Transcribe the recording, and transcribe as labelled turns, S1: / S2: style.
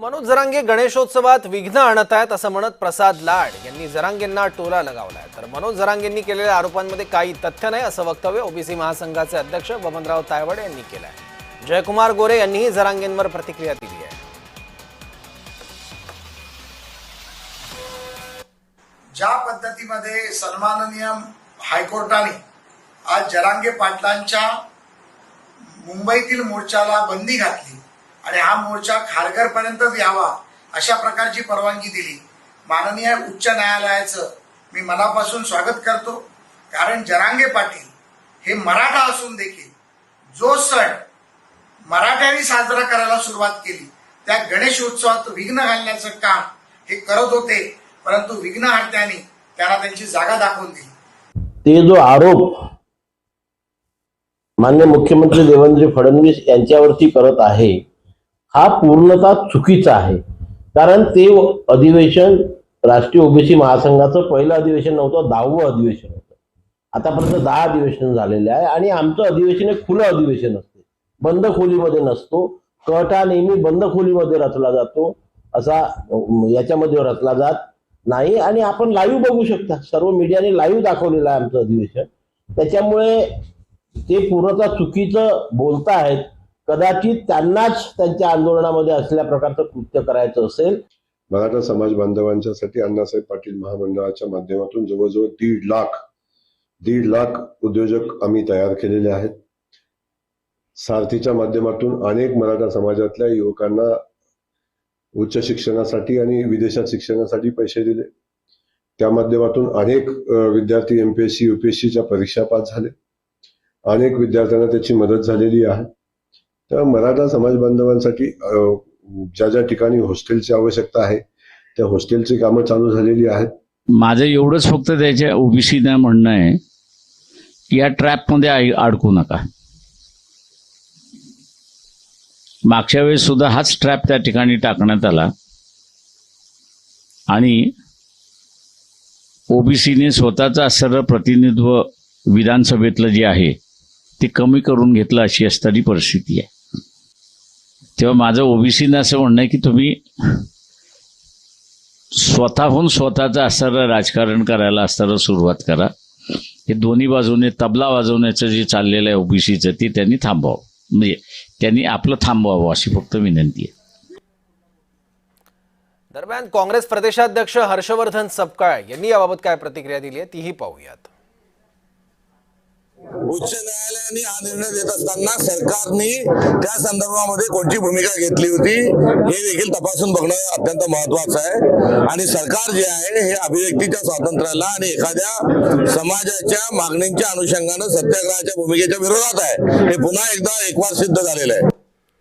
S1: मनोज जरांगे गणेशोत्सवात विघ्न आणत आहेत असं म्हणत प्रसाद लाड यांनी जरांगेंना टोला लगावलाय. तर मनोज जरांगेंनी केलेल्या आरोपांमध्ये काही तथ्य नाही असं वक्तव्य ओबीसी महासंघाचे अध्यक्ष बबनराव तायवड यांनी केलं आहे जयकुमार गोरे यांनीही जरांगेंवर प्रतिक्रिया दिली आहे.
S2: ज्या पद्धतीमध्ये सन्माननीय हायकोर्टाने आज जरांगे पाटलांच्या मुंबईतील मोर्चाला बंदी घातली आणि हा मोर्चा खारघरपर्यंत यावा अशा प्रकारची परवानगी दिली. माननीय उच्च न्यायालयाचं मी मनापासून स्वागत करतो. कारण जरांगे पाटील हे मराठा असून देखील जो सण मराठ्यांनी साजरा करायला सुरुवात केली त्या गणेश उत्सवात विघ्न घालण्याचं काम हे करत होते परंतु विघ्नहर्त्यांनी त्यांना त्यांची जागा दाखवून दिली.
S3: ते जो आरोप मान्य मुख्यमंत्री देवेंद्र फडणवीस यांच्यावरती करत आहे हा पूर्णतः चुकीचा आहे. कारण ते अधिवेशन राष्ट्रीय ओबीसी महासंघाचं पहिलं अधिवेशन नव्हतं दहावं अधिवेशन होतं. आतापर्यंत दहा अधिवेशन झालेले आहे आणि आमचं अधिवेशन हे खुलं अधिवेशन असते. बंद खोलीमध्ये नसतो. कट हा नेहमी बंद खोलीमध्ये रचला जातो. असा याच्यामध्ये रचला जात नाही. आणि आपण लाईव्ह बघू शकता. सर्व मीडियाने लाईव्ह दाखवलेलं आहे आमचं अधिवेशन. त्याच्यामुळे ते पूर्णतः चुकीचं बोलतायत कदाचित त्यांनाच त्यांच्या आंदोलनामध्ये असल्या प्रकारचं कृत्य करायचं असेल.
S4: मराठा समाज बांधवांच्यासाठी अण्णासाहेब पाटील महामंडळाच्या माध्यमातून जवळजवळ दीड लाख दीड लाख उद्योजक आम्ही तयार केलेले आहेत. सारथीच्या माध्यमातून अनेक मराठा समाजातल्या युवकांना उच्च शिक्षणासाठी आणि विदेशात शिक्षणासाठी पैसे दिले. त्या माध्यमातून अनेक अ, विद्यार्थी एमपीएससी युपीएससीच्या परीक्षा पास झाले. अनेक विद्यार्थ्यांना त्याची मदत झालेली आहे. तर मराठा समाज बांधवांसाठी ज्या ज्या ठिकाणी हॉस्टेलची आवश्यकता आहे त्या हॉस्टेलची कामं चालू झालेली आहेत.
S5: माझं एवढंच फक्त त्याच्या ओबीसीना म्हणणं आहे की या ट्रॅपमध्ये अडकू नका. मागच्या वेळेस सुद्धा हाच ट्रॅप त्या ठिकाणी टाकण्यात आला. आणि ओबीसीने स्वतःचं असणारं प्रतिनिधित्व विधानसभेतलं जे आहे ते कमी करून घेतलं अशी असणारी परिस्थिती आहे. तेव्हा माझं ओबीसीनं असं म्हणणं आहे की तुम्ही स्वतःहून स्वतःचं असणारं राजकारण करायला असताना सुरुवात करा. हे दोन्ही बाजूने तबला वाजवण्याचं जे चाललेलं आहे ओबीसीचं ते त्यांनी थांबवावं. म्हणजे त्यांनी आपलं थांबवावं अशी फक्त विनंती आहे.
S1: दरम्यान काँग्रेस प्रदेशाध्यक्ष हर्षवर्धन सपकाळ यांनी याबाबत काय प्रतिक्रिया दिली आहे तीही पाहूयात.
S6: उच्च न्यायालयाने हा निर्णय देत असताना सरकारने त्या संदर्भामध्ये कोणती भूमिका घेतली होती हे देखील तपासून बघणं अत्यंत महत्वाचं आहे. आणि सरकार जे आहे हे अभिव्यक्तीच्या स्वातंत्र्याला आणि एखाद्या समाजाच्या मागणींच्या अनुषंगानं सत्याग्रहाच्या भूमिकेच्या विरोधात आहे. हे पुन्हा एकदा एकवार सिद्ध झालेलं आहे.